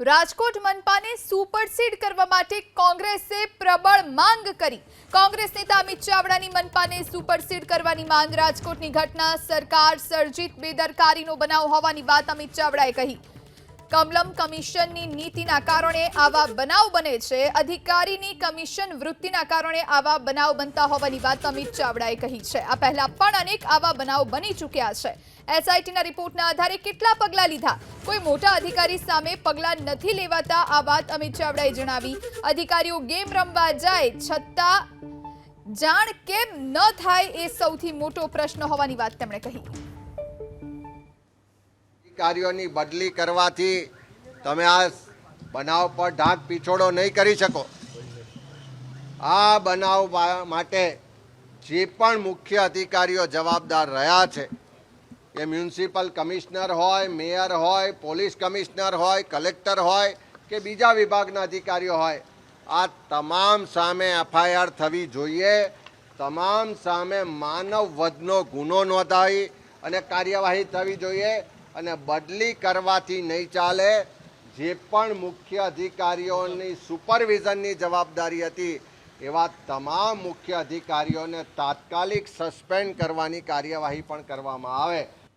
Rajkot મનપાને supersede કરવા માટે કોંગ્રેસે પ્રબળ માંગ કરી. કોંગ્રેસ નેતા અમિત ચાવડાની મનપાને સુપરસીડ કરવાની માંગ. રાજકોટની ઘટના, સરકાર સર્જિત બેદરકારીનો બનાવ હોવાની વાત અમિત ચાવડાએ કહી. કમલમ કમિશનની નીતિના કારણે આવા બનાવ બને છે. અધિકારીની કમિશન વૃત્તિના કારણે આવા બનાવ બનતા હોવાની વાત અમિત ચાવડાએ કહી છે. આ પહેલા પણ અનેક આવા બનાવ બની ચૂક્યા છે. એસઆઈટીના રિપોર્ટના આધારે કેટલા પગલાં લીધા? કોઈ મોટા અધિકારી સામે પગલાં નથી લેવાતા, આ વાત અમિત ચાવડાએ જણાવી. અધિકારીઓ ગેમ રમવા જાય છતાં જાણ કેમ ન થાય એ સૌથી મોટો પ્રશ્ન હોવાની વાત તેમણે કહી. અધિકારીઓની બદલી કરવાથી તમે આ બનાવ પર ઢાંક પીછોડો નહીં કરી શકો. આ બનાવ માટે જે પણ મુખ્ય અધિકારીઓ જવાબદાર રહ્યા છે, એ મ્યુનિસિપલ કમિશનર હોય, મેયર હોય, પોલીસ કમિશનર હોય, કલેક્ટર હોય કે બીજા વિભાગના અધિકારીઓ હોય, આ તમામ સામે એફઆઈઆર થવી જોઈએ. તમામ સામે માનવ વધનો ગુનો નોંધાવી અને કાર્યવાહી થવી જોઈએ. અને બદલી કરવાથી નહીં ચાલે. જે પણ મુખ્ય અધિકારીઓની સુપરવિઝનની જવાબદારી હતી, એવા તમામ મુખ્ય અધિકારીઓને તાત્કાલિક સસ્પેન્ડ કરવાની કાર્યવાહી પણ કરવામાં આવે.